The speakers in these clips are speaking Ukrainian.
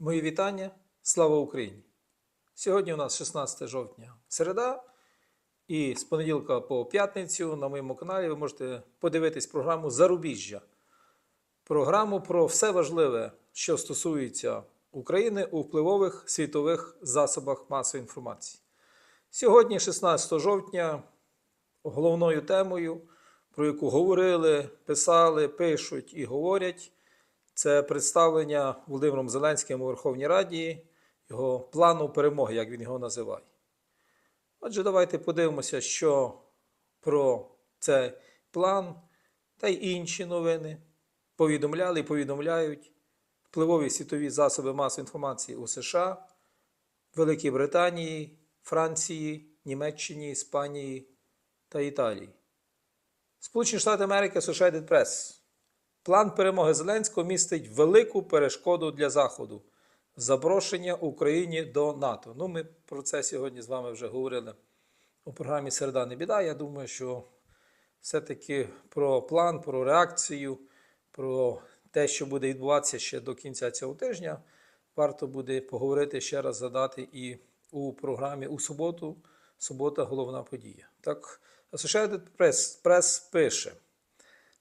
Мої вітання. Слава Україні! Сьогодні у нас 16 жовтня, середа, і з понеділка по п'ятницю на моєму каналі ви можете подивитись програму Зарубіжжя. Програму про все важливе, що стосується України у впливових світових засобах масової інформації. Сьогодні, 16 жовтня, головною темою, про яку говорили, писали, пишуть і говорять, це представлення Володимиром Зеленським у Верховній Раді його плану перемоги, як він його називає. Отже, давайте подивимося, що про цей план та й інші новини повідомляли і повідомляють впливові світові засоби масової інформації у США, Великій Британії, Франції, Німеччині, Іспанії та Італії. Сполучені Штати Америки Associated Press. План перемоги Зеленського містить велику перешкоду для Заходу запрошення Україні до НАТО. Ну, ми про це сьогодні з вами вже говорили у програмі Середа не біда. Я думаю, що все-таки про план, про реакцію, про те, що буде відбуватися ще до кінця цього тижня, варто буде поговорити ще раз задати і у програмі у суботу. Субота головна подія. Так, Associated Press, Press пише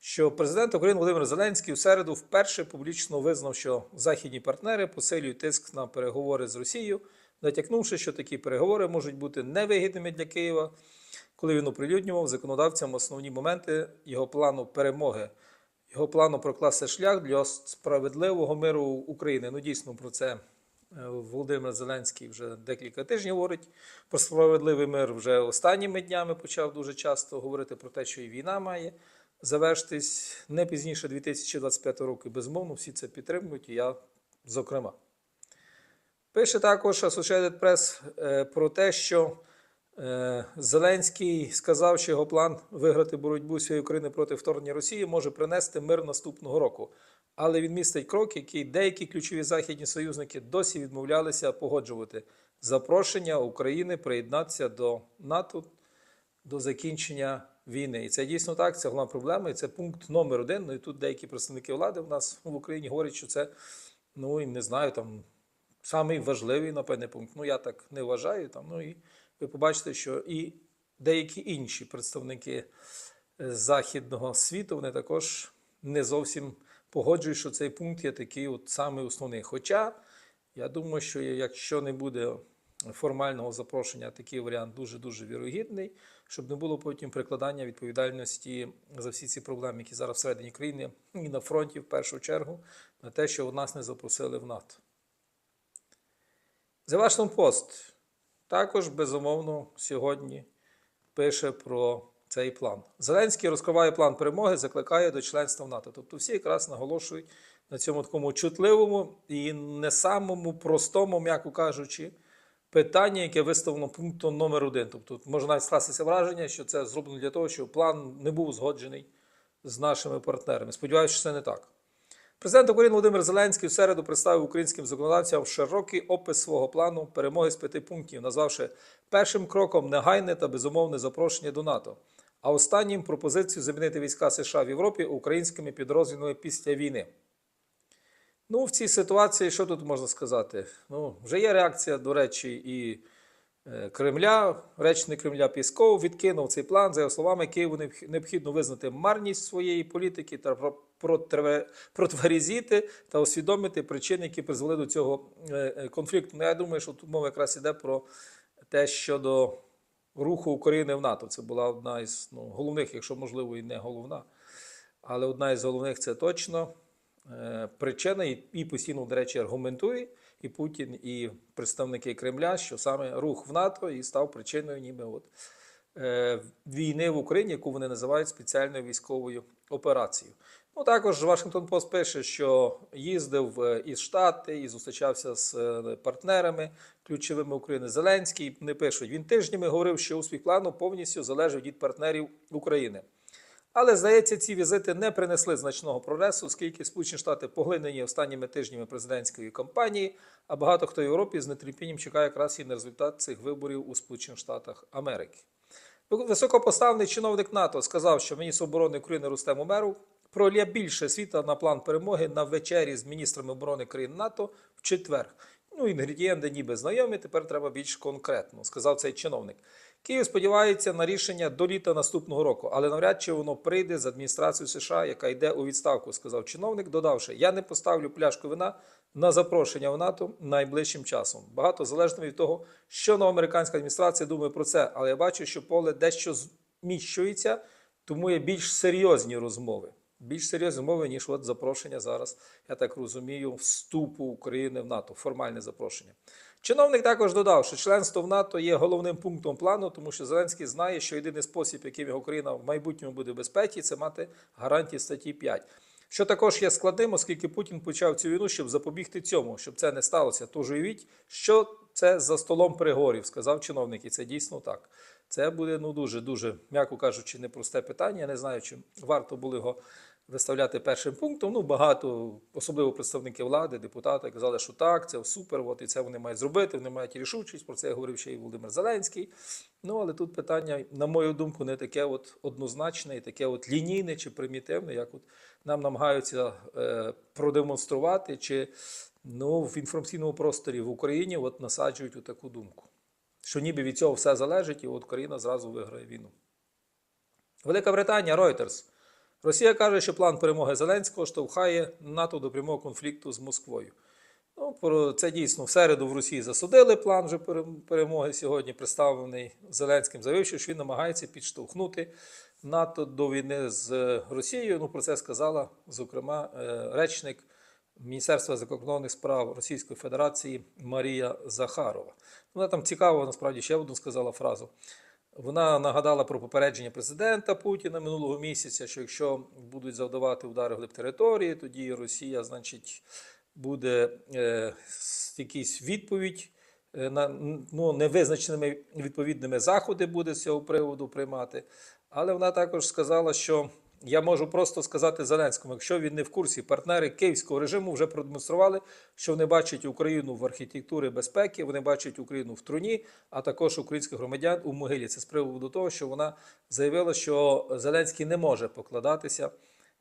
що президент України Володимир Зеленський у середу вперше публічно визнав, що західні партнери посилюють тиск на переговори з Росією, натякнувши, що такі переговори можуть бути невигідними для Києва, коли він оприлюднював законодавцям основні моменти його плану перемоги, його плану прокласти шлях для справедливого миру України. Ну, дійсно, про це е, Володимир Зеленський вже декілька тижнів говорить про справедливий мир. Вже останніми днями почав дуже часто говорити про те, що і війна має завершитись не пізніше 2025 року. Безумовно, всі це підтримують, і я зокрема. Пише також Associated Press е, про те, що е, Зеленський сказав, що його план виграти боротьбу своєї України проти вторгнення Росії може принести мир наступного року. Але він містить крок, який деякі ключові західні союзники досі відмовлялися погоджувати запрошення України приєднатися до НАТО до закінчення війни. І це дійсно так, це головна проблема, і це пункт номер один. Ну і тут деякі представники влади в нас в Україні говорять, що це, ну і не знаю, там самий важливий, напевне, пункт. Ну, я так не вважаю. Там, ну і ви побачите, що і деякі інші представники е, західного світу вони також не зовсім погоджують, що цей пункт є такий от самий основний. Хоча я думаю, що якщо не буде формального запрошення, такий варіант дуже-дуже вірогідний, щоб не було потім прикладання відповідальності за всі ці проблеми, які зараз всередині країни і на фронті в першу чергу, на те, що нас не запросили в НАТО. The Washington Post також безумовно сьогодні пише про цей план. Зеленський розкриває план перемоги, закликає до членства в НАТО. Тобто всі якраз наголошують на цьому такому чутливому і не самому простому, м'яко кажучи, питання, яке виставлено пунктом номер один. Тобто може навіть скластися враження, що це зроблено для того, щоб план не був узгоджений з нашими партнерами. Сподіваюся, що це не так. Президент України Володимир Зеленський в середу представив українським законодавцям широкий опис свого плану перемоги з п'яти пунктів, назвавши першим кроком негайне та безумовне запрошення до НАТО, а останнім пропозицію замінити війська США в Європі українськими підрозділами після війни. Ну, в цій ситуації, що тут можна сказати? Ну, вже є реакція, до речі, і е, Кремля. Речник Кремля Пісков відкинув цей план. За його словами, Києву необхідно визнати марність своєї політики та протверезіти та усвідомити причини, які призвели до цього е, конфлікту. Ну, я думаю, що тут мова якраз іде про те, щодо руху України в НАТО. Це була одна із ну, головних, якщо можливо, і не головна. Але одна із головних це точно. Е, причина і постійно, до речі, аргументує і Путін, і представники Кремля, що саме рух в НАТО і став причиною ніби от, е, війни в Україні, яку вони називають спеціальною військовою операцією. Ну, також Вашингтон Пост пише, що їздив е, із Штати і зустрічався з партнерами ключовими України. Зеленський не пишуть. Він тижнями говорив, що успіх плану повністю залежить від партнерів України. Але, здається, ці візити не принесли значного прогресу, оскільки Сполучені Штати поглинені останніми тижнями президентської кампанії, а багато хто в Європі з нетерпінням чекає якраз і на результат цих виборів у Сполучених Штатах Америки. Високопоставний чиновник НАТО сказав, що міністр оборони України Рустем Умеров пролє більше світа на план перемоги на вечері з міністрами оборони країн НАТО в четвер. Ну, інгредієнти ніби знайомі, тепер треба більш конкретно, сказав цей чиновник. Київ сподівається на рішення до літа наступного року, але навряд чи воно прийде з адміністрацію США, яка йде у відставку, сказав чиновник, додавши: Я не поставлю пляшку вина на запрошення в НАТО найближчим часом. Багато залежно від того, що нова американська адміністрація думає про це, але я бачу, що поле дещо зміщується, тому є більш серйозні розмови. Більш серйозні мови, ніж от запрошення зараз, я так розумію, вступу України в НАТО, формальне запрошення. Чиновник також додав, що членство в НАТО є головним пунктом плану, тому що Зеленський знає, що єдиний спосіб, яким його країна в майбутньому буде в безпеці, це мати гарантії статті 5. Що також є складним, оскільки Путін почав цю війну, щоб запобігти цьому, щоб це не сталося. Тож уявіть, що це за столом переговорів, сказав чиновник, і це дійсно так. Це буде ну дуже дуже, м'яко кажучи, непросте питання. Я не знаю, чи варто було його виставляти першим пунктом. Ну, багато, особливо представники влади, депутати казали, що так, це супер, от і це вони мають зробити, вони мають рішучість. Про це говорив ще й Володимир Зеленський. Ну, але тут питання, на мою думку, не таке от однозначне і таке от лінійне чи примітивне, як от нам намагаються е, продемонструвати, чи ну, в інформаційному просторі в Україні от насаджують у таку думку. Що ніби від цього все залежить, і от Україна зразу виграє війну. Велика Британія, Reuters. Росія каже, що план перемоги Зеленського штовхає НАТО до прямого конфлікту з Москвою. Ну, про це дійсно в середу в Росії засудили план вже перемоги сьогодні, представлений Зеленським, заявивши, що він намагається підштовхнути НАТО до війни з Росією. Ну, про це сказала, зокрема, е, речник Міністерства закордонних справ Російської Федерації Марія Захарова. Вона там цікаво, насправді ще одну сказала фразу. Вона нагадала про попередження президента Путіна минулого місяця, що якщо будуть завдавати удари глиб території, тоді Росія, значить, буде е, якийсь відповідь е, на ну, невизначеними відповідними заходи буде з цього приводу приймати. Але вона також сказала, що я можу просто сказати Зеленському, якщо він не в курсі, партнери київського режиму вже продемонстрували, що вони бачать Україну в архітектурі безпеки, вони бачать Україну в труні, а також українських громадян у могилі. Це з приводу того, що вона заявила, що Зеленський не може покладатися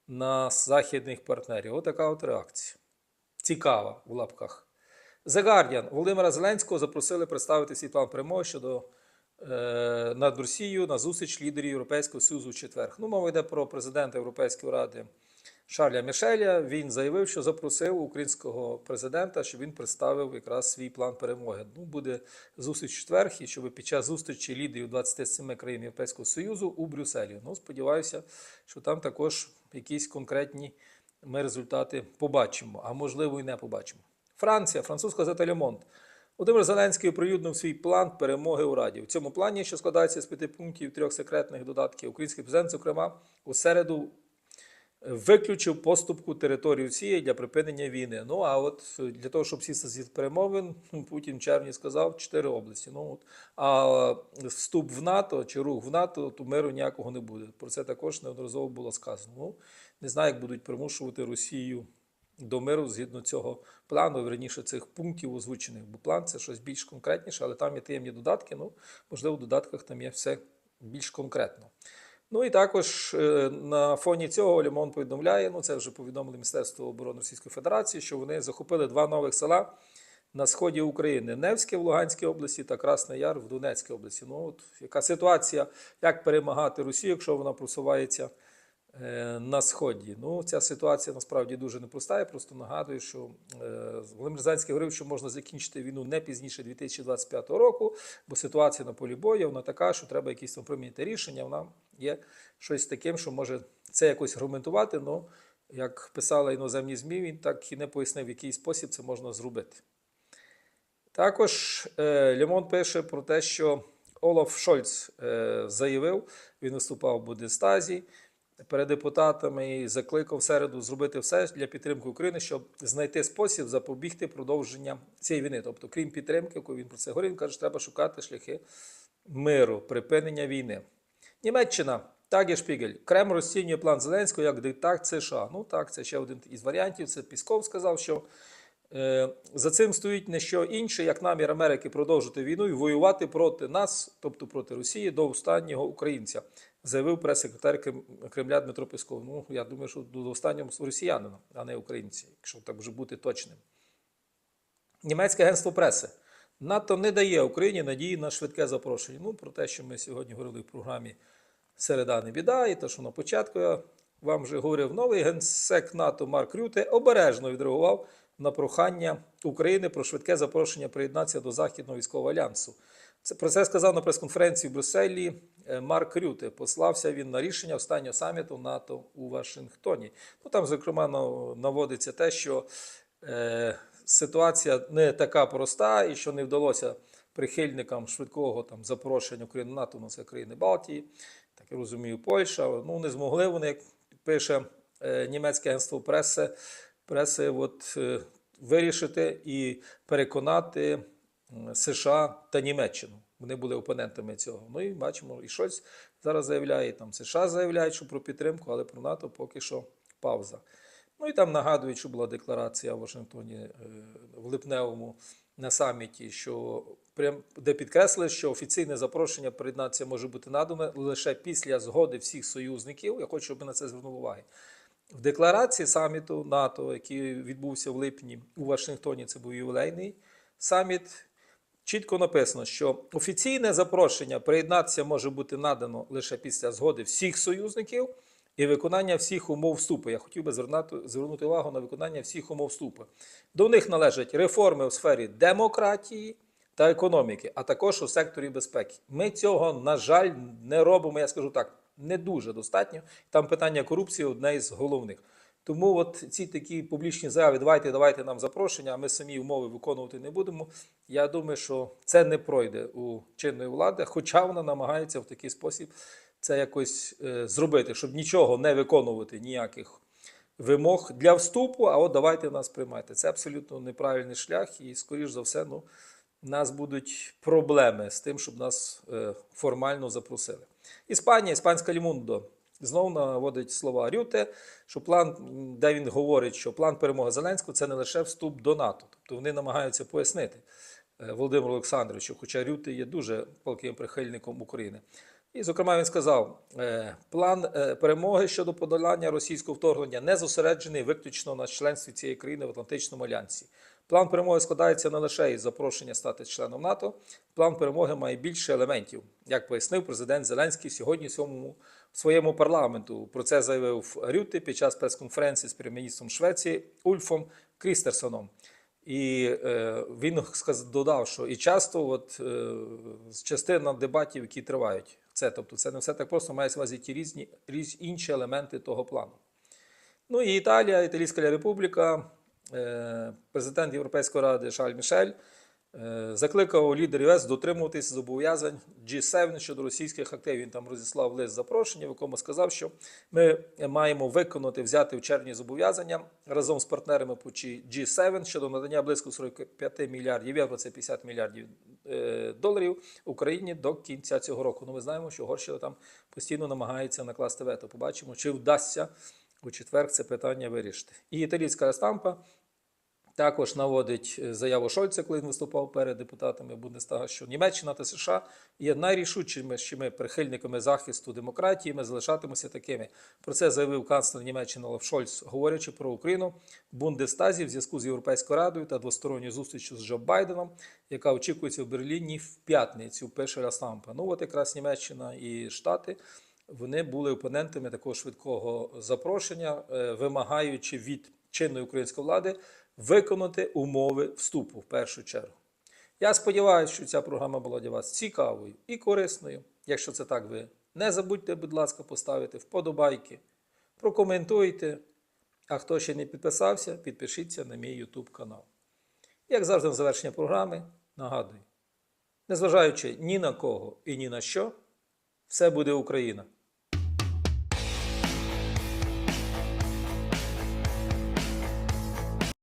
на західних партнерів. Отака от реакція. Цікава в лапках. The Guardian. Володимира Зеленського запросили представити свій план перемоги щодо над Росією на зустріч лідерів Європейського Союзу в четвер. Ну, мова йде про президента Європейської ради Шарля Мішеля. Він заявив, що запросив українського президента, щоб він представив якраз свій план перемоги. Ну, буде зустріч в четвер, і щоб під час зустрічі лідерів 27 країн Європейського Союзу у Брюсселі. Ну, сподіваюся, що там також якісь конкретні ми результати побачимо, а можливо і не побачимо. Франція, французька газета Лемонт. Володимир Зеленський оприлюднив свій план перемоги у Раді. В цьому плані, що складається з п'яти пунктів трьох секретних додатків, український президент, зокрема, у середу виключив поступку території Росії для припинення війни. Ну а от для того, щоб сісти з перемовин, Путін в червні сказав чотири області. Ну от а вступ в НАТО чи рух в НАТО, то миру ніякого не буде. Про це також неодноразово було сказано. Ну не знаю, як будуть примушувати Росію до миру згідно цього плану, верніше цих пунктів озвучених. Бо план це щось більш конкретніше, але там є таємні додатки. Ну, можливо, в додатках там є все більш конкретно. Ну і також е, на фоні цього Лімон повідомляє, ну це вже повідомили Міністерство оборони Російської Федерації, що вони захопили два нових села на сході України: Невське в Луганській області та Красний Яр в Донецькій області. Ну от яка ситуація, як перемагати Росію, якщо вона просувається на сході? Ну, ця ситуація насправді дуже непроста. Я просто нагадую, що е, Володимир Зеленський говорив, що можна закінчити війну не пізніше 2025 року, бо ситуація на полі бою вона така, що треба якісь там прийняти рішення. Вона є щось таким, що може це якось аргументувати. але, як писали іноземні ЗМІ, він так і не пояснив, в який спосіб це можна зробити. Також е, Лемон пише про те, що Олаф Шольц е, заявив, він виступав в Будестазі перед депутатами і закликав середу зробити все для підтримки України, щоб знайти спосіб запобігти продовження цієї війни. Тобто, крім підтримки, коли він про це говорив, він каже, треба шукати шляхи миру, припинення війни. Німеччина. Так, Шпігель. Кремль розцінює план Зеленського як диктат США. Ну так, це ще один із варіантів. Це Пісков сказав, що е, за цим стоїть не що інше, як намір Америки продовжити війну і воювати проти нас, тобто проти Росії, до останнього українця. Заявив прес-секретар Крем- Кремля Дмитро Песков. Ну, я думаю, що до останнього росіянина, а не українці, якщо так вже бути точним. Німецьке агентство преси. НАТО не дає Україні надії на швидке запрошення. Ну, про те, що ми сьогодні говорили в програмі Середа не біда, і те, що на початку я вам вже говорив, новий генсек НАТО Марк Рюте обережно відреагував на прохання України про швидке запрошення приєднатися до Західного військового альянсу. Це про це сказав на прес-конференції в Брюсселі е, Марк Рюте. Послався він на рішення останнього саміту НАТО у Вашингтоні. Ну там, зокрема, наводиться те, що е, ситуація не така проста, і що не вдалося прихильникам швидкого там запрошення України НАТО, ну це країни Балтії, так я розумію, Польща. Ну не змогли вони, як пише е, німецьке агентство преси, преси от, е, вирішити і переконати США та Німеччину. Вони були опонентами цього. Ну і бачимо, і Шольц зараз заявляє, там США заявляють, що про підтримку, але про НАТО поки що пауза. Ну і там нагадують, що була декларація в Вашингтоні е, в липневому на саміті, що прям де підкреслили, що офіційне запрошення приєднатися може бути надане лише після згоди всіх союзників. Я хочу, щоб на це звернули увагу. В декларації саміту НАТО, який відбувся в липні у Вашингтоні, це був ювілейний саміт. Чітко написано, що офіційне запрошення приєднатися може бути надано лише після згоди всіх союзників і виконання всіх умов вступу. Я хотів би звернути, звернути увагу на виконання всіх умов вступу. До них належать реформи у сфері демократії та економіки, а також у секторі безпеки. Ми цього, на жаль, не робимо, я скажу так, не дуже достатньо. Там питання корупції одне із головних. Тому от ці такі публічні заяви, давайте, давайте нам запрошення, а ми самі умови виконувати не будемо. Я думаю, що це не пройде у чинної влади, хоча вона намагається в такий спосіб це якось е, зробити, щоб нічого не виконувати, ніяких вимог для вступу, а от давайте нас приймайте. Це абсолютно неправильний шлях, і, скоріш за все, ну, у нас будуть проблеми з тим, щоб нас е, формально запросили. Іспанія, іспанська Лімундо. Знову наводить слова Рюте, що план, де він говорить, що план перемоги Зеленського це не лише вступ до НАТО. Тобто вони намагаються пояснити е, Володимиру Олександровичу, хоча Рюте є дуже палким прихильником України. І, зокрема, він сказав: е, план е, перемоги щодо подолання російського вторгнення не зосереджений виключно на членстві цієї країни в Атлантичному альянсі. План перемоги складається не лише із запрошення стати членом НАТО. План перемоги має більше елементів, як пояснив президент Зеленський сьогодні сьомому своєму парламенту. Про це заявив Рюте під час прес-конференції з прем'єр-міністром Швеції Ульфом Крістерсоном. І е, він додав, що і часто, от е, частина дебатів, які тривають, це тобто, це не все так просто, має на увазі ті різні, різ, інші елементи того плану. Ну і Італія, Італійська Республіка, президент Європейської ради Шарль Мішель е, закликав лідерів ЄС дотримуватися зобов'язань G7 щодо російських активів. Він там розіслав лист запрошення, в якому сказав, що ми маємо виконати взяти в червні зобов'язання разом з партнерами по G7 щодо надання близько 45 мільярдів євро, це 50 мільярдів е, доларів Україні до кінця цього року. Ну, ми знаємо, що Угорщина там постійно намагається накласти вето. Побачимо, чи вдасться у четвер це питання вирішити. І італійська стампа також наводить е, заяву Шольца, коли він виступав перед депутатами Бундестага, що Німеччина та США є найрішучими прихильниками захисту демократії. Ми залишатимося такими. Про це заявив канцлер Німеччини Олаф Шольц, говорячи про Україну в Бундестазі в зв'язку з Європейською радою та двосторонньою зустрічю з Джо Байденом, яка очікується в Берліні в п'ятницю. Пише Ля Ну от якраз Німеччина і Штати. Вони були опонентами такого швидкого запрошення, е, вимагаючи від чинної української влади виконати умови вступу в першу чергу. Я сподіваюся, що ця програма була для вас цікавою і корисною. Якщо це так, ви не забудьте, будь ласка, поставити вподобайки, прокоментуйте. А хто ще не підписався, підпишіться на мій YouTube канал. Як завжди, на завершення програми, нагадую, незважаючи ні на кого і ні на що, все буде Україна.